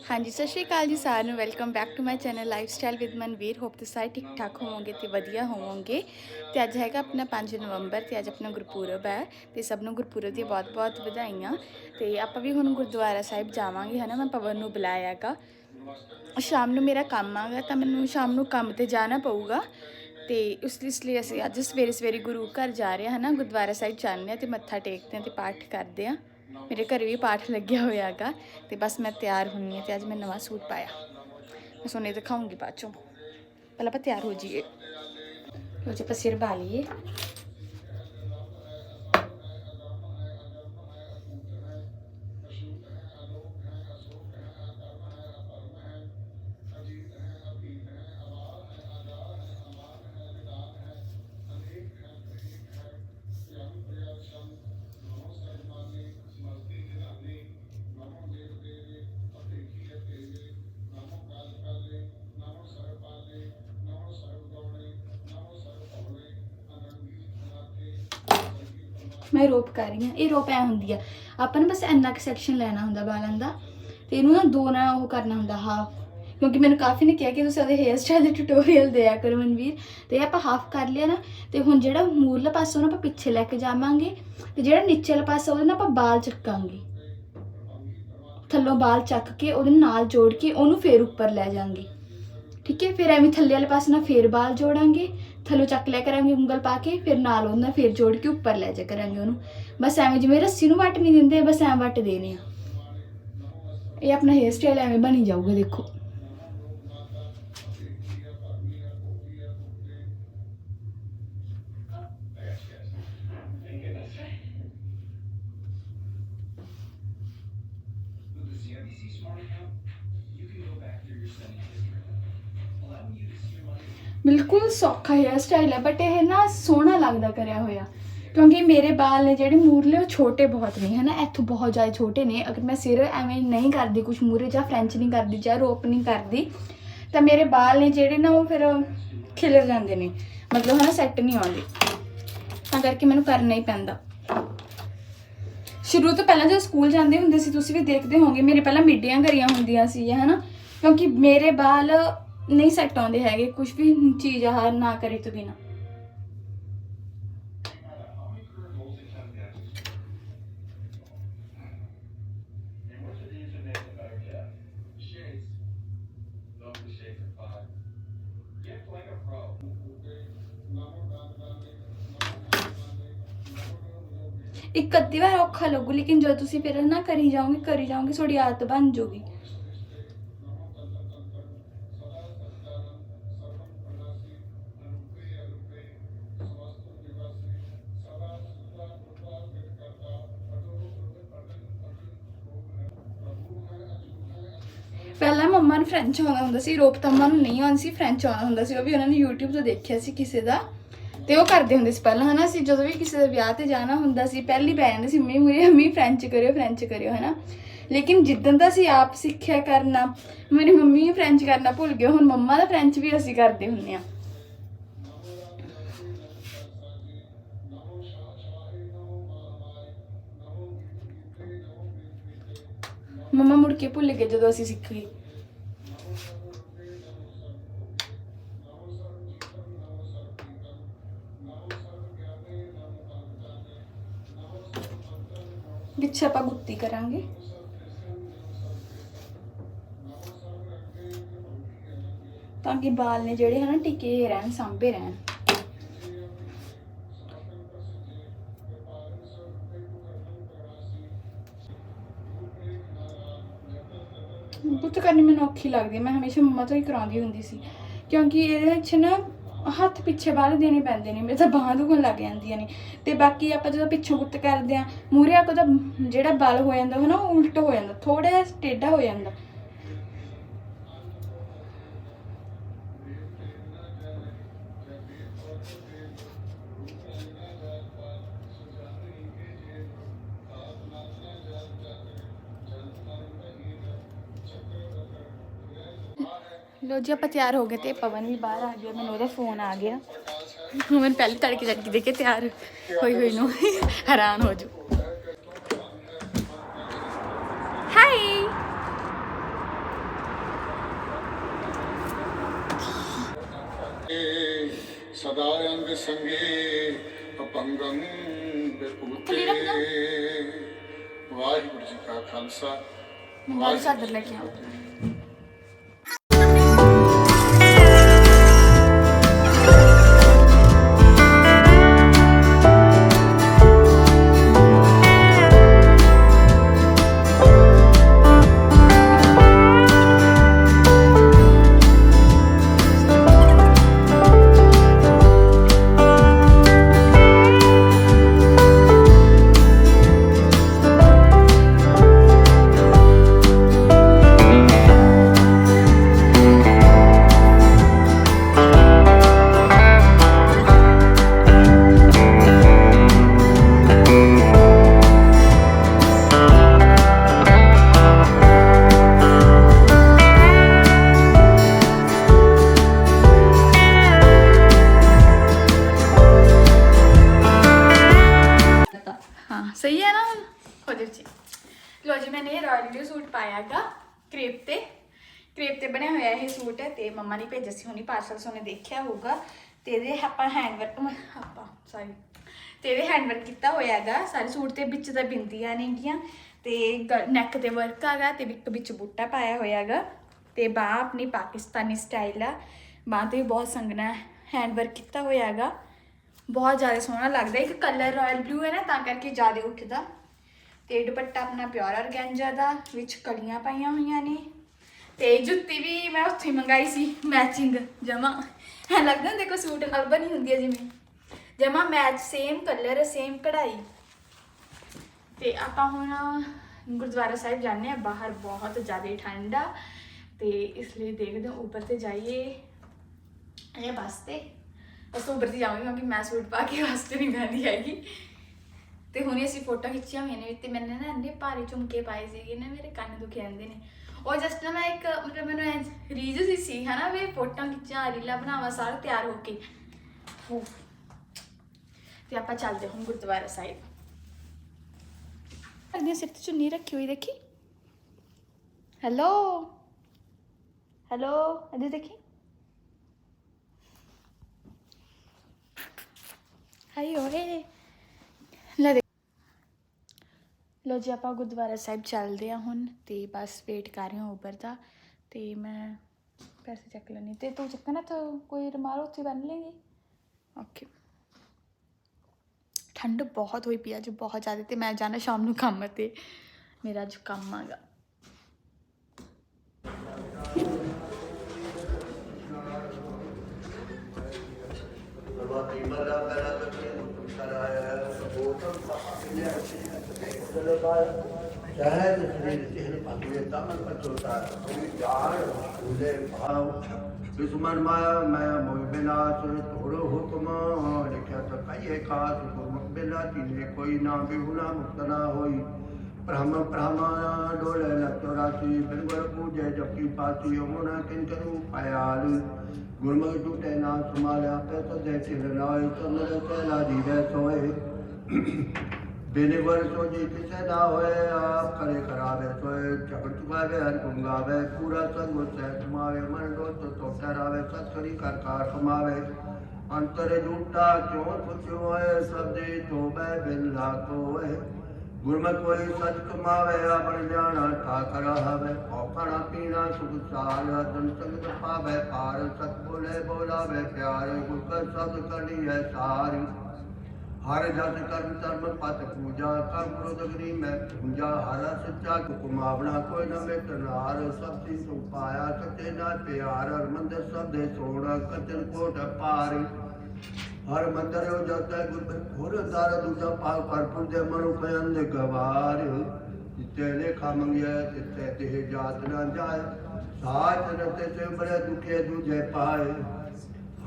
ਹਾਂਜੀ, ਸਤਿ ਸ਼੍ਰੀ ਅਕਾਲ ਜੀ ਸਾਰਿਆਂ ਨੂੰ। Welcome back to my channel life style with Manveer hope ਤੁਸੀਂ ਸਾਰੇ ਠੀਕ ਠਾਕ ਹੋਵੋਗੇ ਤੇ ਵਧੀਆ ਹੋਵੋਗੇ। ਤੇ ਅੱਜ ਹੈਗਾ ਆਪਣਾ 5 ਨਵੰਬਰ ਤੇ ਅੱਜ ਆਪਣਾ ਗੁਰਪੁਰਬ ਹੈ ਤੇ ਸਭ ਨੂੰ ਗੁਰਪੁਰਬ ਦੀ ਬਹੁਤ-ਬਹੁਤ ਵਧਾਈਆਂ। ਤੇ ਆਪਾਂ ਵੀ ਹੁਣ ਗੁਰਦੁਆਰਾ ਸਾਹਿਬ ਜਾਵਾਂਗੇ, ਹਨਾ? ਮੈਂ ਪਵਨ ਨੂੰ ਬੁਲਾਇਆਗਾ। ਸ਼ਾਮ ਨੂੰ ਮੇਰਾ ਕੰਮ ਆਗਾ ਤਾਂ ਮੈਨੂੰ ਸ਼ਾਮ ਨੂੰ ਕੰਮ ਤੇ ਜਾਣਾ ਪਊਗਾ। ਤੇ ਉਸ ਲਈ ਇਸ ਲਈ ਅਸੀਂ ਅੱਜ ਸਵੇਰੇ ਸਵੇਰੇ ਗੁਰੂ ਘਰ ਜਾ ਰਹੇ ਹਾਂ ਨਾ ਗੁਰਦੁਆਰਾ ਸਾਹਿਬ ਜਾਂਦੇ ਹਾਂ ਤੇ ਮੱਥਾ ਟੇਕਦੇ ਹਾਂ ਤੇ ਪਾਠ ਕਰਦੇ ਹਾਂ। ਮੇਰੇ ਘਰ ਵੀ ਪਾਠ ਲੱਗਿਆ ਹੋਇਆ ਹੈਗਾ ਤੇ ਬਸ ਮੈਂ ਤਿਆਰ ਹੁੰਨੀ ਹਾਂ ਤੇ ਅੱਜ ਮੈਂ ਨਵਾਂ ਸੂਟ ਪਾਇਆ। ਮੈਂ ਸੋਨੇ ਦਿਖਾਉਂਗੀ ਬਾਅਦ ਚੋਂ। ਪਹਿਲਾਂ ਆਪਾਂ ਤਿਆਰ ਹੋ ਜਾਈਏ। ਲੋ ਜੀ, ਆਪਾਂ ਸਿਰ ਬਾਲੀਏ। ਮੈਂ ਰੋਪ ਕਰ ਰਹੀ ਹਾਂ। ਇਹ ਰੋਪ ਐ ਹੁੰਦੀ ਆ। ਆਪਾਂ ਨੂੰ ਬਸ ਇੰਨਾ ਕੁ ਸੈਕਸ਼ਨ ਲੈਣਾ ਹੁੰਦਾ ਵਾਲਾਂ ਦਾ ਤੇ ਇਹਨੂੰ ਨਾ ਦੋ ਨਾਲ ਉਹ ਕਰਨਾ ਹੁੰਦਾ ਹਾਫ ਕਿਉਂਕਿ ਮੈਨੂੰ ਕਾਫੀ ਨੇ ਕਿਹਾ ਕਿ ਤੁਸੀਂ ਉਹਦੇ ਹੇਅਰ ਸਟਾਈਲ ਦੇ ਟਿਊਟੋਰੀਅਲ ਦਿਆ ਕਰੋ ਮਨਵੀਰ। ਤੇ ਇਹ ਆਪਾਂ ਹਾਫ ਕਰ ਲਿਆ ਨਾ, ਤੇ ਹੁਣ ਜਿਹੜਾ ਮੂਰਲਾ ਪਾਸਾ ਉਹਨੂੰ ਆਪਾਂ ਪਿੱਛੇ ਲੈ ਕੇ ਜਾਵਾਂਗੇ ਤੇ ਜਿਹੜਾ ਨੀਚੇ ਵਾਲਾ ਪਾਸਾ ਉਹਦੇ ਨਾਲ ਆਪਾਂ ਬਾਲ ਚੱਕਾਂਗੇ। ਥੱਲੋਂ ਬਾਲ ਚੱਕ ਕੇ ਉਹਦੇ ਨਾਲ ਜੋੜ ਕੇ ਉਹਨੂੰ ਫੇਰ ਉੱਪਰ ਲੈ ਜਾਾਂਗੇ। ਠੀਕ ਹੈ, ਫਿਰ ਐਵੇਂ ਥੱਲੇ ਵਾਲੇ ਪਾਸੇ ਨਾਲ ਫੇਰ ਬਾਲ ਜੋੜਾਂਗੇ। ਥੱਲੋਂ ਚੱਕ ਲਿਆ ਕਰਾਂਗੇ ਉਂਗਲ ਪਾ ਕੇ, ਫਿਰ ਨਾਲ ਉਹਨਾਂ ਫਿਰ ਜੋੜ ਕੇ ਉੱਪਰ ਲੈ ਜਾ ਕਰਾਂਗੇ ਉਹਨੂੰ। ਬਸ ਐਵੇਂ ਜਿਵੇਂ ਰੱਸੀ ਨੂੰ ਵੱਟ ਨਹੀਂ ਦਿੰਦੇ, ਬਸ ਐਂ ਵੱਟ ਦੇਣੇ ਆ। ਇਹ ਆਪਣਾ ਹੇਅਰ ਸਟਾਈਲ ਐਵੇਂ ਬਣੀ ਜਾਊਗਾ, ਦੇਖੋ। ਬਿਲਕੁਲ ਸੌਖਾ ਹੇਅਰ ਸਟਾਈਲ ਹੈ ਬਟ ਇਹ ਨਾ ਸੋਹਣਾ ਲੱਗਦਾ ਕਰਿਆ ਹੋਇਆ। ਕਿਉਂਕਿ ਮੇਰੇ ਵਾਲ ਨੇ ਜਿਹੜੇ ਮੂਰਲੇ, ਉਹ ਛੋਟੇ ਬਹੁਤ ਨੇ, ਹਨਾ? ਇੱਥੋਂ ਬਹੁਤ ਜ਼ਿਆਦਾ ਛੋਟੇ ਨੇ। ਅਗਰ ਮੈਂ ਸਿਰ ਐਵੇਂ ਨਹੀਂ ਕਰਦੀ ਕੁਝ ਮੂਰੇ ਜਾਂ ਫ੍ਰੈਂਚ ਨਹੀਂ ਕਰਦੀ ਜਾਂ ਰੋਪ ਨਹੀਂ ਕਰਦੀ, ਤਾਂ ਮੇਰੇ ਵਾਲ ਨੇ ਜਿਹੜੇ ਨਾ, ਉਹ ਫਿਰ ਖਿਲਰ ਜਾਂਦੇ ਨੇ। ਮਤਲਬ ਹਨਾ ਸੈੱਟ ਨਹੀਂ ਆਉਂਦੇ। ਤਾਂ ਕਰਕੇ ਮੈਨੂੰ ਕਰਨਾ ਹੀ ਪੈਂਦਾ। ਸ਼ੁਰੂ ਤੋਂ ਪਹਿਲਾਂ ਜਦੋਂ ਸਕੂਲ ਜਾਂਦੇ ਹੁੰਦੇ ਸੀ, ਤੁਸੀਂ ਵੀ ਦੇਖਦੇ ਹੋਵੋਗੇ, ਮੇਰੇ ਪਹਿਲਾਂ ਮਿੱਡੀਆਂ ਕਰੀਆਂ ਹੁੰਦੀਆਂ ਸੀ, ਹਨਾ? ਕਿਉਂਕਿ ਮੇਰੇ ਵਾਲ ਨਹੀਂ ਸੈੱਟ ਆਉਂਦੇ ਹੈਗੇ ਕੁਝ ਵੀ ਚੀਜ਼ ਆਹਾਰ ਨਾ ਕਰੇ ਤੋਂ ਬਿਨਾ ਇੱਕ ਅੱਧੀ ਵਾਰ ਔਖਾ ਲੱਗੂ ਲੇਕਿਨ ਜਦੋਂ ਤੁਸੀਂ ਫਿਰ ਨਾ ਕਰੀ ਜਾਓਗੇ ਕਰੀ ਜਾਓਗੇ ਤੁਹਾਡੀ ਆਦਤ ਬਣ ਜਾਊਗੀ ਪਹਿਲਾਂ ਮੰਮਾ ਨੂੰ ਫ੍ਰੈਂਚ ਆਉਂਦਾ ਹੁੰਦਾ ਸੀ ਰੋਪ ਨੂੰ ਨਹੀਂ ਆਉਂਦੀ ਸੀ ਫ੍ਰੈਂਚ ਆਉਂਦਾ ਹੁੰਦਾ ਸੀ, ਉਹ ਵੀ ਉਹਨਾਂ ਨੇ YouTube ਤੋਂ ਦੇਖਿਆ ਸੀ ਕਿਸੇ ਦਾ। ਤੇ ਉਹ ਕਰਦੇ ਹੁੰਦੇ ਸੀ ਪਹਿਲਾਂ, ਹਨਾ, ਅਸੀਂ ਜਦੋਂ ਵੀ ਕਿਸੇ ਦੇ ਵਿਆਹ ਤੇ ਜਾਣਾ ਹੁੰਦਾ ਸੀ, ਪਹਿਲੀ ਪੈ ਜਾਂਦੇ ਸੀ, ਮੰਮੀ ਮੁਰੇ, ਮੰਮੀ ਫ੍ਰੈਂਚ ਕਰਿਓ ਫ੍ਰੈਂਚ ਕਰਿਓ ਹਨਾ। ਲੇਕਿਨ ਜਿੱਦਣ ਦਾ ਅਸੀਂ ਆਪ ਸਿੱਖਿਆ ਕਰਨਾ, ਮੇਰੀ ਮੰਮੀ ਫ੍ਰੈਂਚ ਕਰਨਾ ਭੁੱਲ ਗਏ ਹੁਣ ਮੰਮਾ ਦਾ ਫ੍ਰੈਂਚ ਵੀ ਅਸੀਂ ਕਰਦੇ ਹੁੰਨੇ ਆ ਮੰਮਾ ਮੁੜ ਕੇ ਭੁੱਲ ਗਏ ਜਦੋਂ ਅਸੀਂ ਸਿੱਖ ਗਏ। ਵਿੱਚ ਆਪਾਂ ਗੁੱਤੀ ਕਰਾਂਗੇ। ਤਾਂ ਕਿ ਵਾਲ ਨੇ ਜਿਹੜੇ ਹਨ ਟਿਕੇ ਰਹਿਣ, ਸਾਂਭੇ ਰਹਿਣ। ਗੁੱਤ ਕਰਨੀ ਮੈਨੂੰ ਔਖੀ ਲੱਗਦੀ ਹੈ ਮੈਂ ਹਮੇਸ਼ਾ ਮੰਮਾ ਤੋਂ ਹੀ ਕਰਾਉਂਦੀ ਹੁੰਦੀ ਸੀ। ਕਿਉਂਕਿ ਇਹਦੇ ਵਿੱਚ ਨਾ ਹੱਥ ਪਿੱਛੇ ਬਾਹਰ ਦੇਣੇ ਪੈਂਦੇ ਨੇ, ਮੇਰੇ ਤਾਂ ਬਾਹਾਂ ਦੁਖਣ ਲੱਗ ਜਾਂਦੀਆਂ ਨੇ। ਤੇ ਬਾਕੀ ਆਪਾਂ ਜਦੋਂ ਪਿੱਛੋਂ ਗੁੱਤ ਕਰਦੇ ਆ ਮੂਹਰੇ ਆ ਦਾ ਜਿਹੜਾ ਬਲ ਹੋ ਜਾਂਦਾ ਹੈ ਨਾ ਉਹ ਉਲਟ ਹੋ ਜਾਂਦਾ ਥੋੜਾ ਜਿਹਾ ਟੇਢਾ ਹੋ ਜਾਂਦਾ। ਲੋ ਜੀ ਆਪਾਂ ਤਿਆਰ ਹੋ ਗਏ ਤੇ ਪਵਨ ਵੀ ਬਾਹਰ ਆ ਗਿਆ ਮੈਨੂੰ ਉਹਦਾ ਫੋਨ ਆ ਗਿਆ। ਮੈਂ ਪਹਿਲੇ ਤੜਕੇ ਤੜਕੇ ਦੇ ਕੇ ਤਿਆਰ ਹੋਈ ਹੋਈ ਨੂੰ। ਹੈਰਾਨ ਹੋ ਜੂ ਹਾਈ ਸਦਾ ਅੰਗ ਸੰਗੇ ਅਪੰਗੰ ਬਿਪੁਤੇ ਵਾਹਿਗੁਰੂ ਜੀ ਕਾ ਖਾਲਸਾ। ਮਾਰੀ ਚਾਦਰ ਲੈ ਕੇ ਆਓ ਹਾਂ, ਸਹੀ ਹੈ ਨਾ? ਹੁਣ ਹੋ ਜਾਓ ਜੀ। ਲੋ ਜੀ, ਮੈਨੇ ਇਹ ਰਾਇਲ ਬਲੂ ਸੂਟ ਪਾਇਆਗਾ ਕ੍ਰੇਪ ਤੇ। ਕ੍ਰੇਪ ਤੇ ਬਣਿਆ ਹੋਇਆ ਇਹ ਸੂਟ ਹੈ ਤੇ ਮੰਮਾ ਨੇ ਭੇਜਿਆ ਸੀ, ਹੁਣੀ ਪਾਰਸਲ ਸੋਨੇ ਦੇਖਿਆ ਹੋਊਗਾ। ਤੇ ਇਹਦੇ ਆਪਾਂ ਹੈਂਡਵਰਕ ਆਪਾਂ ਸੌਰੀ ਤੇ ਇਹਦੇ ਹੈਂਡਵਰਕ ਕੀਤਾ ਹੋਇਆ ਹੈਗਾ, ਸਾਰੇ ਸੂਟ ਤੇ ਵਿੱਚ ਤਾਂ ਬਿੰਦੀਆਂ ਨੇਗੀਆਂ ਤੇ ਨੈਕ ਤੇ ਵਰਕ ਹੈਗਾ ਤੇ ਇੱਕ ਵਿੱਚ ਬੂਟਾ ਪਾਇਆ ਹੋਇਆ ਹੈਗਾ। ਤੇ ਬਾਹ ਆਪਣੀ ਪਾਕਿਸਤਾਨੀ ਸਟਾਈਲ ਆ। ਬਾਹ ਤੇ ਵੀ ਬਹੁਤ ਸੰਗਣਾ ਹੈਂਡਵਰਕ ਕੀਤਾ ਹੋਇਆ ਹੈਗਾ। ਬਹੁਤ ਜ਼ਿਆਦਾ ਸੋਹਣਾ ਲੱਗਦਾ ਇੱਕ ਕਲਰ ਰਾਇਲ ਬਲੂ ਹੈ ਨਾ, ਤਾਂ ਕਰਕੇ ਜ਼ਿਆਦਾ ਉੱਠਦਾ। ਤੇ ਦੁਪੱਟਾ ਆਪਣਾ ਪਿਓਰ ਔਰਗੈਂਜਾ ਦਾ, ਵਿੱਚ ਕਲੀਆਂ ਪਾਈਆਂ ਹੋਈਆਂ ਨੇ। ਤੇ ਜੁੱਤੀ ਵੀ ਮੈਂ ਉੱਥੇ ਹੀ ਮੰਗਾਈ ਸੀ ਮੈਚਿੰਗ ਜਮਾ। ਐ ਲੱਗਦਾ ਦੇਖੋ ਸੂਟ ਨਾਲ ਬਣੀ ਹੁੰਦੀ ਹੈ ਜਿਵੇਂ। ਜਮਾ ਮੈਚ ਸੇਮ ਕਲਰ ਸੇਮ ਕਢਾਈ। ਤੇ ਆਪਾਂ ਹੁਣ ਗੁਰਦੁਆਰਾ ਸਾਹਿਬ ਜਾਂਦੇ ਆ ਬਾਹਰ ਬਹੁਤ ਜ਼ਿਆਦਾ ਠੰਡ ਆ। ਤੇ ਇਸ ਲਈ ਦੇਖਦੇ ਹਾਂ, ਉੱਪਰ ਤੇ ਜਾਈਏ। ਇਹ ਬੱਸ ਤੇ। ਬਸ ਉੱਪਰ ਦੀ ਜਾਵਾਂਗੇ ਕਿਉਂਕਿ ਮੈਂ ਸੂਟ ਪਾ ਕੇ ਵਾਸਤੇ ਨਹੀਂ ਬੈਠੀ ਹੈਗੀ। ਤੇ ਹੁਣੇ ਅਸੀਂ ਫੋਟੋ ਖਿੱਚੀਆਂ ਹੋਈਆਂ ਨੇ ਤੇ ਮੈਨੇ ਨਾ ਇੰਨੇ ਭਾਰੀ ਝੁਮਕੇ ਪਾਏ ਸੀਗੇ ਨਾ, ਮੇਰੇ ਕੰਨ ਦੁਖੇ ਜਾਂਦੇ ਨੇ। ਉਹ ਜਸਟ ਨਾ ਮੈਂ ਇੱਕ ਮਤਲਬ ਮੈਨੂੰ ਐਂ ਰੀਝ ਸੀ ਸੀ, ਹਨਾ, ਵੀ ਫੋਟੋਆਂ ਖਿੱਚਾਂ, ਰੀਲਾਂ ਬਣਾਵਾਂ, ਸਾਰਾ ਤਿਆਰ ਹੋ ਕੇ। ਹੋ। ਤੇ ਆਪਾਂ ਚੱਲਦੇ ਹਾਂ ਗੁਰਦੁਆਰਾ ਸਾਹਿਬ। ਅਗਨੇ ਸਿਰ ਤੇ ਚੁੰਨੀ ਰੱਖੀ ਹੋਈ ਦੇਖੀ। ਹੈਲੋ ਹੈਲੋ ਅਦੇ ਦੇਖੀ? ਹਾਈ ਓਏ ਲੈ ਦੇ ਲੋ ਜੀ ਆਪਾਂ ਗੁਰਦੁਆਰਾ ਸਾਹਿਬ ਚੱਲਦੇ ਆ ਹੁਣ ਤੇ ਬਸ ਵੇਟ ਕਰ ਰਹੇ ਹਾਂ ਉਬਰ ਦਾ। ਤੇ ਮੈਂ ਪੈਸੇ ਚੱਕ ਲੈਣੀ ਤੇ ਤੂੰ ਚੱਕਣਾ ਤਾਂ ਕੋਈ ਰਮਾਲ ਉੱਥੇ ਬੰਨ ਲੇਗੀ ਓਕੇ ਠੰਡ ਬਹੁਤ ਹੋਈ ਪਈ ਅੱਜ ਬਹੁਤ ਜ਼ਿਆਦਾ ਤੇ ਮੈਂ ਜਾਣਾ ਸ਼ਾਮ ਨੂੰ ਕੰਮ ਤੇ। ਮੇਰਾ ਅੱਜ ਕੰਮ ਆਗਾ। ਸ਼ਹਿਦ ਸਰੀਰ ਚਿਹਨ ਭੰਗੇ ਦਮਨ ਪਚੋਤਾ ਕੋਈ ਜਾਣ ਉਹਦੇ ਭਾਵ ਦੁਸ਼ਮਨ ਮਾਇਆ, ਮੈਂ ਮੋਹ ਬਿਨਾਸ਼ ਤੋੜੋ ਹੁਕਮ। ਲਿਖਿਆ ਤਾਂ ਕਈਏ ਖਾਸ ਗੁਰਮੁਖ ਬਿਲਾ ਤਿਨੇ ਕੋਈ ਨਾ ਬਿਹੁਲਾ ਮੁਕਤ ਨਾ ਹੋਈ। ਬ੍ਰਹਮ ਬ੍ਰਹਮਾ ਡੋਲੇ ਲਤੋ ਰਾਸੀ ਬਿੰਗਰ ਪੂਜੇ ਜਪੀ ਪਾਤੀ ਹੋਣਾ ਕਿਨ ਕਰੂ ਪਾਇਆਲ ਗੁਰਮੁਖ ਟੂਟੇ ਨਾ ਸਮਾਲਿਆ ਪੈ ਤੋ ਦੇ ਚਿਲ ਲਾਇ ਚੰਦਰ ਤੇ ਲਾ ਜੀਵੇ ਸੋਏ ਬਿਨ ਵਰ ਸੋ ਜੀ ਕਿਸੇ ਨਾ ਹੋਏ, ਆਪ ਕਰੇ ਕਰਾਵੇ ਸੋਏ ਝਗੜ ਚੁਕਾਵੇ ਹਰ ਗੁੰਗਾਵੇ ਪੂਰਾ ਸੰਗ ਸਹਿ ਸਮਾਵੇ ਮਨ ਡੋਤ ਤੋ ਟਰਾਵੇ ਸਤਕਰੀ ਕਰ ਕਾਰ ਕਮਾਵੇ ਅੰਤਰ ਝੂਟਾ ਕਿਉ ਪੁੱਛਿਓ ਹੋਏ ਸਬਦੇ ਤੋਬੈ ਬਿਨ ਲਾ ਕੋਏ ਗੁਰਮਤਿ ਕੋਈ ਸਚ ਕਮਾਵੇ, ਆਪਣ ਜਾਣਾ ਠਾਕਰ ਹਵੇ ਔਖਣਾ ਪੀਣਾ, ਸੁਖ ਸਾਰ ਅਦਨ ਸੰਗਤ ਪਾਵੇ ਪਾਰ ਸਤ ਬੋਲੇ ਬੋਲਾਵੇ, ਪਿਆਰੇ ਗੁਰ ਕਾ ਸਬਦ ਕਰਨੀ ਹੈ ਸਾਰੀ। ਹਰ ਜਤ ਕਰਮ ਧਰਮ ਪਤ ਪੂਜਾ, ਕਰਮ ਕ੍ਰੋਧ ਮੈਂ ਪੂਜਾ, ਹਰ ਸੱਚਾ ਕੁਮਾਵਣਾ ਕੋਈ ਨਾ ਮਿਟ ਨਾਰ, ਸਭ ਚੀਜ਼ ਤੋਂ ਪਾਇਆ ਸਤੇ ਨਾ ਪਿਆਰ, ਹਰ ਮੰਦਰ ਸਭ ਦੇ ਸੋਣਾ ਕਤਨ ਕੋਟ ਪਾਰ ਹਰ ਮੰਦਰ ਹੋ ਜਾਂਦਾ ਗੁਰ ਗੁਰ ਦਾਰ ਦੂਜਾ ਪਾਲ ਪਰਪੁਰ ਦੇ ਮਨੁ ਖਯਨ ਦੇ ਗਵਾਰ। ਜਿੱਤੇ ਲੇਖਾ ਮੰਗਿਆ ਤਿੱਤੇ ਤੇ ਜਾਤ ਨਾ ਜਾਏ, ਸਾਚ ਰਤੇ ਤੇ ਬੜੇ ਦੁਖੇ ਦੂਜੇ ਪਾਏ।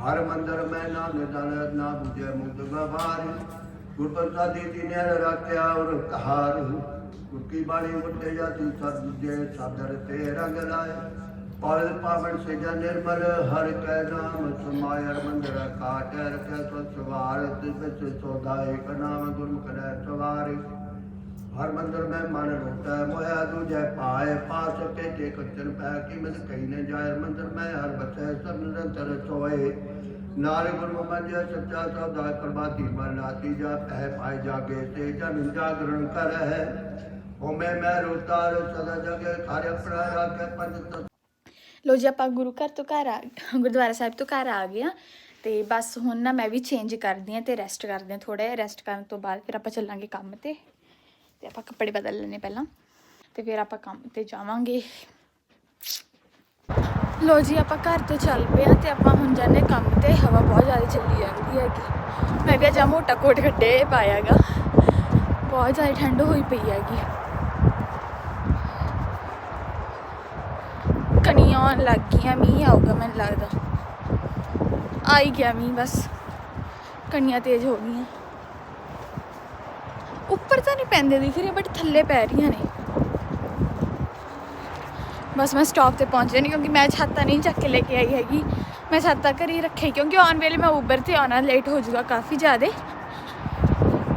ਹਰ ਮੰਦਰ ਮੈਂ ਨਾ ਨਿਦਾਨ ਨਾ ਬੁਝੇ ਮੁਦ ਗਵਾਰ ਗੁਰਪ੍ਰਸਾਦੀ ਤਿਨੇ ਰੱਖਿਆ ਔਰ ਕਹਾਰ ਗੁਰ ਕੀ ਬਾਣੀ ਮੁੱਢੇ ਜਾਤੀ ਸਤ ਦੂਜੇ ਸਾਦਰ ਤੇ ਰੰਗ ਲਾਏ। ਪਲ ਪਾਵਨ ਸਜਾ ਨਿਰਮਲ, ਹਰ ਕੈ ਨਾਮ ਸਮਾਇਰ ਮੰਦਰ ਕਾਟ ਰਖਿਆ ਸੋ ਸਵਾਰ, ਤਿਸ ਵਿੱਚ ਸੋਦਾ ਏਕ ਨਾਮ ਗੁਰੂ ਕਰੇ ਸਵਾਰ। ਹਰ ਮੰਦਰ ਮੈਂ ਮਨ ਰੋਟਾ ਮੋਇਆ ਦੂਜੈ ਪਾਏ ਪਾਸ ਕੇ ਤੇ ਕੰਚਨ ਪੈ, ਕੀ ਮਨ ਕਈ ਨੇ ਜਾਇ ਮੰਦਰ ਮੈਂ ਹਰ ਬਚੈ, ਸਭ ਨਿਰੰਤਰ ਸੋਏ। ਨਾਲੇ ਗੁਰੂ ਮੰਜਿਆ ਸੱਚਾ ਸੌਦਾ, ਪ੍ਰਭਾਤੀ ਮਨ ਨਾਤੀ ਜਾ ਪਹਿ ਪਾਏ ਜਾਗੇ, ਤੇ ਜਨ ਜਾਗਰਣ ਕਰੈ। ਹੋਮੇ ਮੈਂ ਰੋਤਾਰ, ਸਦਾ ਜਗੇ, ਘਰ ਆਪਣਾ ਰਾਖੇ, ਪੰਜ ਲੋ ਜੀ, ਆਪਾਂ ਗੁਰੂ ਘਰ ਤੋਂ ਘਰ ਆ, ਗੁਰਦੁਆਰਾ ਸਾਹਿਬ ਤੋਂ ਘਰ ਆ ਗਏ ਆ ਤੇ ਬਸ ਹੁਣ ਨਾ ਮੈਂ ਵੀ ਚੇਂਜ ਕਰਦੀ ਆ ਤੇ ਰੈਸਟ ਕਰਦੇ ਆ ਥੋੜਾ ਜਿਹਾ ਰੈਸਟ ਕਰਨ ਤੋਂ ਬਾਅਦ ਫਿਰ ਆਪਾਂ ਚੱਲਾਂਗੇ ਕੰਮ ਤੇ। ਤੇ ਆਪਾਂ ਕੱਪੜੇ ਬਦਲ ਲੈਣੇ ਪਹਿਲਾਂ ਤੇ ਫਿਰ ਆਪਾਂ ਕੰਮ ਤੇ ਜਾਵਾਂਗੇ। ਲੋ ਜੀ, ਆਪਾਂ ਘਰ ਤੋਂ ਚੱਲ ਪਏ ਆ ਤੇ ਆਪਾਂ ਹੁਣ ਜਾਣੇ ਕੰਮ ਤੇ। ਹਵਾ ਬਹੁਤ ਜ਼ਿਆਦਾ ਚੱਲੀ ਜਾਂਦੀ ਹੈਗੀ। ਮੈਂ ਕਿਹਾ ਜਾ ਮੋਟਾ ਕੋਟ ਕੱਢੇ ਪਾਇਆਗਾ। ਬਹੁਤ ਜ਼ਿਆਦਾ ਠੰਡ ਹੋਈ ਪਈ ਹੈਗੀ। ਕਣੀਆਂ ਆਉਣ ਲੱਗ ਗਈਆਂ, ਮੀਂਹ ਆਊਗਾ ਮੈਨੂੰ ਲੱਗਦਾ। ਆਈ ਗਿਆ ਮੀਂਹ ਬਸ। ਕਣੀਆਂ ਤੇਜ਼ ਹੋ ਗਈਆਂ। ਉੱਪਰ ਤਾਂ ਨਹੀਂ ਪੈਂਦੇ ਦਿਖ ਰਹੇ ਬਟ ਥੱਲੇ ਪੈ ਰਹੀਆਂ ਨੇ। ਬਸ ਮੈਂ ਸਟਾਪ ਤੇ ਪਹੁੰਚ ਜਾਣੀ ਕਿਉਂਕਿ ਮੈਂ ਛਾਤਾ ਨਹੀਂ ਚੱਕ ਕੇ ਲੈ ਕੇ ਆਈ ਹੈਗੀ। ਮੈਂ ਛਾਤਾ ਘਰੇ ਹੀ ਰੱਖੀ, ਕਿਉਂਕਿ ਆਉਣ ਵੇਲੇ ਮੈਂ ਉਬਰ ਤੇ ਆਉਣਾ ਲੇਟ ਹੋ ਜਾਊਗਾ ਕਾਫੀ ਜ਼ਿਆਦਾ।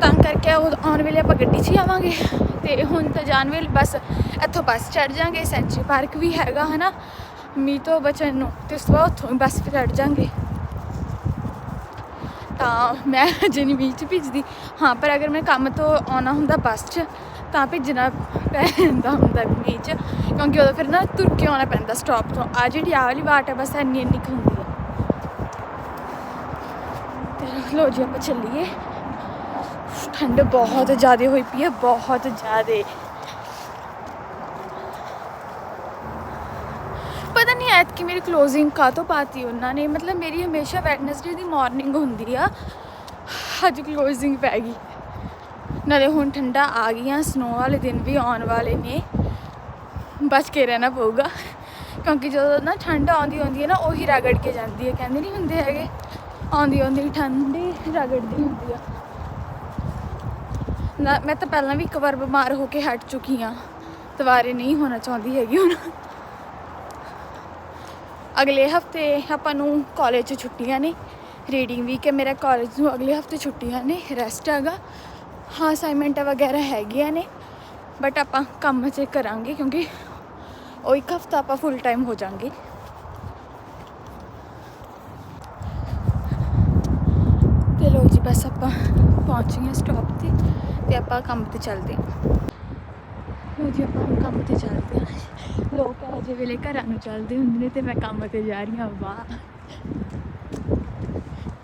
ਤਾਂ ਕਰਕੇ ਉਹ ਆਉਣ ਵੇਲੇ ਆਪਾਂ ਗੱਡੀ 'ਚ ਹੀ ਆਵਾਂਗੇ। ਤੇ ਹੁਣ ਤਾਂ ਜਾਣ ਵੇਲੇ ਬਸ ਇੱਥੋਂ ਬੱਸ ਚੜ ਜਾਾਂਗੇ ਸੈਂਚਰੀ ਪਾਰਕ ਵੀ ਹੈਗਾ, ਹਨਾ। ਮੀਂਹ ਤੋਂ ਬਚਣ ਨੂੰ, ਤੇ ਉਸ ਤੋਂ ਬਾਅਦ ਉੱਥੋਂ ਬੱਸ ਤੇ ਚੜ ਜਾਾਂਗੇ। ਤਾਂ ਮੈਂ ਅਜੇ ਨਹੀਂ ਮੀਂਹ 'ਚ ਭਿੱਜਦੀ। ਹਾਂ, ਪਰ ਅਗਰ ਮੈਂ ਕੰਮ ਤੋਂ ਆਉਣਾ ਹੁੰਦਾ ਬੱਸ 'ਚ, ਤਾਂ ਭਿੱਜਣਾ ਪੈਂਦਾ ਹੁੰਦਾ ਮੀਂਹ 'ਚ, ਕਿਉਂਕਿ ਉਦੋਂ ਫਿਰ ਨਾ ਤੁਰ ਕੇ ਆਉਣਾ ਪੈਂਦਾ ਸਟਾਪ ਤੋਂ। ਆ ਜਿਹੜੀ ਆਹ ਵਾਲੀ ਵਾਟ ਹੈ ਬਸ ਇੰਨੀ ਇੰਨੀ ਕੁ ਹੁੰਦੀ ਹੈ ਤੇ ਲੋ ਜੀ, ਆਪਾਂ ਚੱਲੀਏ। ਠੰਡ ਬਹੁਤ ਜ਼ਿਆਦਾ ਹੋਈ ਪਈ ਹੈ, ਬਹੁਤ ਜ਼ਿਆਦਾ ਪਤਾ ਨਹੀਂ ਐਤ ਕਿ ਮੇਰੀ ਕਲੋਜ਼ਿੰਗ ਕਾਹਤੋਂ ਪਾਤੀ ਉਹਨਾਂ ਨੇ? ਮਤਲਬ ਮੇਰੀ ਹਮੇਸ਼ਾ ਵੈਡਨਸਡੇ ਦੀ ਮਾਰਨਿੰਗ ਹੁੰਦੀ ਆ। ਅੱਜ ਕਲੋਜ਼ਿੰਗ ਪੈ ਗਈ। ਨਾਲੇ ਹੁਣ ਠੰਡਾ ਆ ਗਈਆਂ। ਸਨੋ ਵਾਲੇ ਦਿਨ ਵੀ ਆਉਣ ਵਾਲੇ ਨੇ। ਬਚ ਕੇ ਰਹਿਣਾ ਪਊਗਾ। ਕਿਉਂਕਿ ਜਦੋਂ ਨਾ ਠੰਡ ਆਉਂਦੀ ਆਉਂਦੀ ਹੈ ਨਾ, ਉਹੀ ਰਗੜ ਕੇ ਜਾਂਦੀ ਹੈ ਕਹਿੰਦੇ ਨਹੀਂ ਹੁੰਦੇ ਹੈਗੇ? ਆਉਂਦੀ ਆਉਂਦੀ ਠੰਡੀ ਰਗੜਦੀ ਹੁੰਦੀ ਆ। ਨਾ, ਮੈਂ ਤਾਂ ਪਹਿਲਾਂ ਵੀ ਇੱਕ ਵਾਰ ਬਿਮਾਰ ਹੋ ਕੇ ਹਟ ਚੁੱਕੀ ਆ। ਦੁਬਾਰੇ ਨਹੀਂ ਹੋਣਾ ਚਾਹੁੰਦੀ ਹੈਗੀ ਹੁਣ। ਅਗਲੇ ਹਫ਼ਤੇ ਆਪਾਂ ਨੂੰ ਕਾਲਜ 'ਚ ਛੁੱਟੀਆਂ ਨੇ ਰੀਡਿੰਗ ਵੀਕ ਹੈ ਮੇਰਾ ਕਾਲਜ ਨੂੰ ਅਗਲੇ ਹਫ਼ਤੇ ਛੁੱਟੀਆਂ ਨੇ ਰੈਸਟ ਹੈਗਾ। ਹਾਂ ਅਸਾਈਨਮੈਂਟਾਂ ਵਗੈਰਾ ਹੈਗੀਆਂ ਨੇ ਬਟ ਆਪਾਂ ਕੰਮ 'ਚ ਕਰਾਂਗੇ ਕਿਉਂਕਿ ਉਹ ਇੱਕ ਹਫਤਾ ਆਪਾਂ ਫੁੱਲ ਟਾਈਮ ਹੋ ਜਾਾਂਗੇ। ਤੇ ਲੋ ਜੀ, ਬਸ ਆਪਾਂ ਪਹੁੰਚ ਗਏ ਸਟਾਪ ਤੇ ਤੇ ਆਪਾਂ ਕੰਮ ਤੇ ਚੱਲਦੇ ਹਾਂ। ਲੋ ਜੀ, ਆਪਾਂ ਕੰਮ ਤੇ ਚੱਲਦੇ ਹਾਂ। ਲੋਕ ਅਜੇ ਵੇਲੇ ਘਰਾਂ ਨੂੰ ਚੱਲਦੇ ਹੁੰਦੇ ਨੇ ਤੇ ਮੈਂ ਕੰਮ ਤੇ ਜਾ ਰਹੀ ਹਾਂ, ਵਾਹ।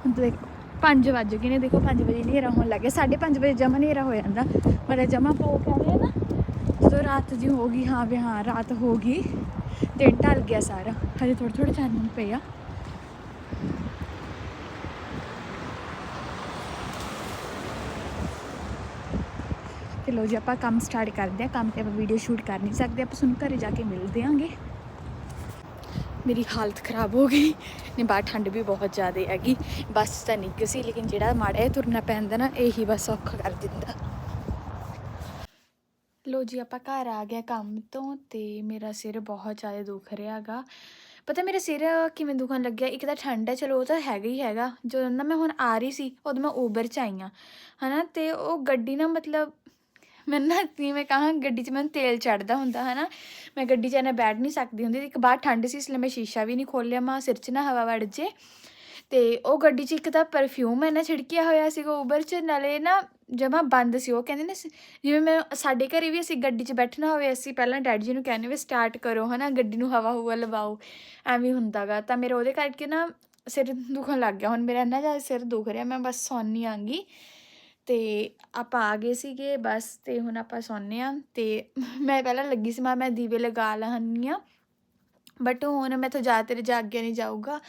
ਦੇਖੋ ਦੇਖ 5 ਵੱਜ ਗਏ ਨੇ, ਦੇਖੋ 5 ਵਜੇ ਹਨੇਰਾ ਹੋਣ ਲੱਗ ਗਿਆ 5:30 ਵਜੇ ਜਮਾ ਹਨੇਰਾ ਹੋ ਜਾਂਦਾ, ਪਰ ਜਮਾ ਪੋ ਕਹਿੰਦੇ ਆ ਨਾ ਸੋ ਰਾਤ ਜੀ ਹੋ ਗਈ, ਹਾਂ ਵੀ ਹਾਂ, ਰਾਤ ਹੋ ਗਈ, ਦਿਨ ਢਲ ਗਿਆ ਸਾਰਾ, ਹਜੇ ਥੋੜੇ ਥੋੜੇ ਚਾਨਣ ਪਏ ਤੇ ਲੋ ਜੀ, ਆਪਾਂ ਕੰਮ ਸਟਾਰਟ ਕਰਦੇ ਆ ਕੰਮ ਤੇ ਆਪਾਂ ਵੀਡੀਓ ਸ਼ੂਟ ਕਰ ਨਹੀਂ ਸਕਦੇ, ਆਪਾਂ ਤੁਹਾਨੂੰ ਘਰੇ ਜਾ ਕੇ ਮਿਲਦੇ ਆਂਗੇ ਮੇਰੀ ਹਾਲਤ ਖਰਾਬ ਹੋ ਗਈ। ਨੇ ਬਾਹਰ ਠੰਡ ਵੀ ਬਹੁਤ ਜ਼ਿਆਦਾ ਹੈਗੀ। ਬੱਸ ਤਾਂ ਨਿੱਘ ਸੀ, ਲੇਕਿਨ ਜਿਹੜਾ ਮਾੜਾ ਤੁਰਨਾ ਪੈਂਦਾ ਨਾ, ਇਹੀ ਬਸ ਔਖਾ ਕਰ ਦਿੰਦਾ। ਲੋ ਜੀ, ਆਪਾਂ ਘਰ ਆ ਗਿਆ ਕੰਮ ਤੋਂ ਤੇ ਮੇਰਾ ਸਿਰ ਬਹੁਤ ਜ਼ਿਆਦਾ ਦੁਖ ਰਿਹਾ ਹੈਗਾ। ਪਤਾ ਮੇਰਾ ਸਿਰ ਕਿਵੇਂ ਦੁਖਣ ਲੱਗਿਆ? ਇੱਕ ਤਾਂ ਠੰਡ ਹੈ, ਚਲੋ ਉਹ ਤਾਂ ਹੈਗਾ ਹੀ ਹੈਗਾ। ਜਦੋਂ ਨਾ ਮੈਂ ਹੁਣ ਆ ਰਹੀ ਸੀ, ਉਦੋਂ ਮੈਂ ਉਬਰ 'ਚ ਆਈ ਹਾਂ। ਹਨਾ, ਤੇ ਉਹ ਗੱਡੀ ਨਾ ਮਤਲਬ ਮੈਨੂੰ ਨਾ ਜਿਵੇਂ ਕਹਾਂ ਗੱਡੀ 'ਚ ਮੈਨੂੰ ਤੇਲ ਚੜਦਾ ਹੁੰਦਾ, ਹਨਾ? ਮੈਂ ਗੱਡੀ 'ਚ ਐਨਾ ਬੈਠ ਨਹੀਂ ਸਕਦੀ ਹੁੰਦੀ। ਇੱਕ ਬਾਹਰ ਠੰਡ ਸੀ, ਇਸ ਲਈ ਮੈਂ ਸ਼ੀਸ਼ਾ ਵੀ ਨਹੀਂ ਖੋਲ੍ਹਿਆ, ਮਾਂ ਸਿਰ 'ਚ ਨਾ ਹਵਾ ਵੜ ਜੇ। ਤੇ ਉਹ ਗੱਡੀ 'ਚ ਇੱਕ ਤਾਂ ਪਰਫਿਊਮ ਹੈ ਨਾ ਛਿੜਕਿਆ ਹੋਇਆ ਸੀਗਾ ਉਬਰ 'ਚ, ਨਾਲੇ ਨਾ ਜਮਾ ਬੰਦ ਸੀ, ਉਹ ਕਹਿੰਦੇ ਨੇ ਜਿਵੇਂ ਮੈਂ ਸਾਡੇ ਘਰੇ ਵੀ ਅਸੀਂ ਗੱਡੀ 'ਚ ਬੈਠਣਾ ਹੋਵੇ, ਅਸੀਂ ਪਹਿਲਾਂ ਡੈਡੀ ਜੀ ਨੂੰ ਕਹਿੰਦੇ ਵੀ ਸਟਾਰਟ ਕਰੋ, ਹਨਾ? ਗੱਡੀ ਨੂੰ ਹਵਾ ਹੁਵਾ ਲਵਾਓ, ਐਵੇਂ ਹੁੰਦਾਗਾ ਤਾਂ ਮੇਰੇ ਉਹਦੇ ਕਰਕੇ ਨਾ ਸਿਰ ਦੁਖਣ ਲੱਗ ਗਿਆ। ਹੁਣ ਮੇਰਾ ਇੰਨਾ ਜ਼ਿਆਦਾ ਸਿਰ ਦੁਖ ਰਿਹਾ, ਮੈਂ ਬਸ ਸੌਂਨੀ ਆਂਗੀ। ਤੇ ਆਪਾਂ ਆ ਗਏ ਸੀਗੇ ਬਸ ਤੇ ਹੁਣ ਆਪਾਂ ਸੌਂਨੇ ਆ ਤੇ ਮੈਂ ਪਹਿਲਾਂ ਲੱਗੀ ਸੀ, ਮੈਂ ਮੈਂ ਦੀਵੇ ਲਗਾ ਲਹੰਨੀ ਆ ਬਟ ਹੁਣ ਮੈਥੋਂ ਜ਼ਿਆਦਾਤਰ ਜਾਗਿਆ ਨਹੀਂ ਜਾਊਗਾ,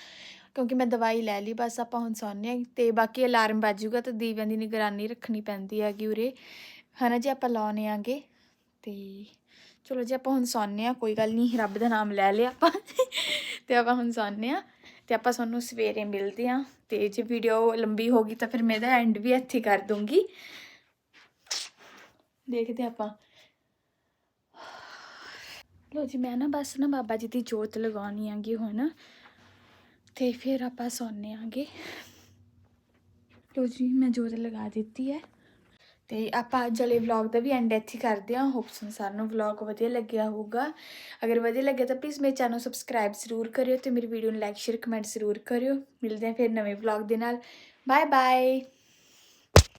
ਕਿਉਂਕਿ ਮੈਂ ਦਵਾਈ ਲੈ ਲਈ, ਬਸ ਆਪਾਂ ਹੁਣ ਸੌਂਨੇ ਆ ਤੇ ਬਾਕੀ ਅਲਾਰਮ ਵੱਜੂਗਾ ਤਾਂ ਦੀਵਿਆਂ ਦੀ ਨਿਗਰਾਨੀ ਰੱਖਣੀ ਪੈਂਦੀ ਹੈਗੀ ਉਰੇ। ਹਨਾ ਜੀ, ਆਪਾਂ ਲਾਉਣੇ ਆਂਗੇ। ਤੇ ਚਲੋ ਜੀ, ਆਪਾਂ ਹੁਣ ਸੌਂਨੇ ਆ ਕੋਈ ਗੱਲ ਨਹੀਂ, ਰੱਬ ਦਾ ਨਾਮ ਲੈ ਲਿਆ ਆਪਾਂ। ਤੇ ਆਪਾਂ ਹੁਣ ਸੌਂਨੇ ਆ ਤੇ ਆਪਾਂ ਤੁਹਾਨੂੰ ਸਵੇਰੇ ਮਿਲਦੇ ਆ ਤੇ ਜੇ ਵੀਡੀਓ ਲੰਬੀ ਹੋ ਗਈ ਤਾਂ ਫਿਰ ਮੈਂ ਇਹਦਾ ਐਂਡ ਵੀ ਇੱਥੇ ਕਰ ਦੂੰਗੀ ਦੇਖਦੇ ਆਪਾਂ। ਲੋ ਜੀ, ਮੈਂ ਨਾ ਬਸ ਨਾ ਬਾਬਾ ਜੀ ਦੀ ਜੋਤ ਲਗਾਉਣੀ ਆਂਗੀ ਹੁਣ ਤੇ ਫਿਰ ਆਪਾਂ ਸੌਂਨੇ ਆਂਗੇ ਲੋ ਜੀ, ਮੈਂ ਜੋਤ ਲਗਾ ਦਿੱਤੀ ਹੈ। ਤੇ ਆਪਾਂ ਅੱਜ ਵਾਲੇ ਵਲੌਗ ਦਾ ਵੀ ਐਂਡ ਇੱਥੇ ਕਰਦੇ ਹਾਂ। ਹੋਪਸ ਸਾਰਿਆਂ ਨੂੰ ਵਲੌਗ ਵਧੀਆ ਲੱਗਿਆ ਹੋਊਗਾ। ਅਗਰ ਵਧੀਆ ਲੱਗਿਆ ਤਾਂ ਪਲੀਜ਼ ਮੇਰੇ ਚੈਨਲ ਸਬਸਕ੍ਰਾਈਬ ਜ਼ਰੂਰ ਕਰਿਓ ਤੇ ਮੇਰੀ ਵੀਡੀਓ ਨੂੰ ਲਾਈਕ ਸ਼ੇਅਰ ਕਮੈਂਟ ਜ਼ਰੂਰ ਕਰਿਓ। ਮਿਲਦੇ ਹਾਂ ਫਿਰ ਨਵੇਂ ਵਲੌਗ ਦੇ ਨਾਲ। Bye bye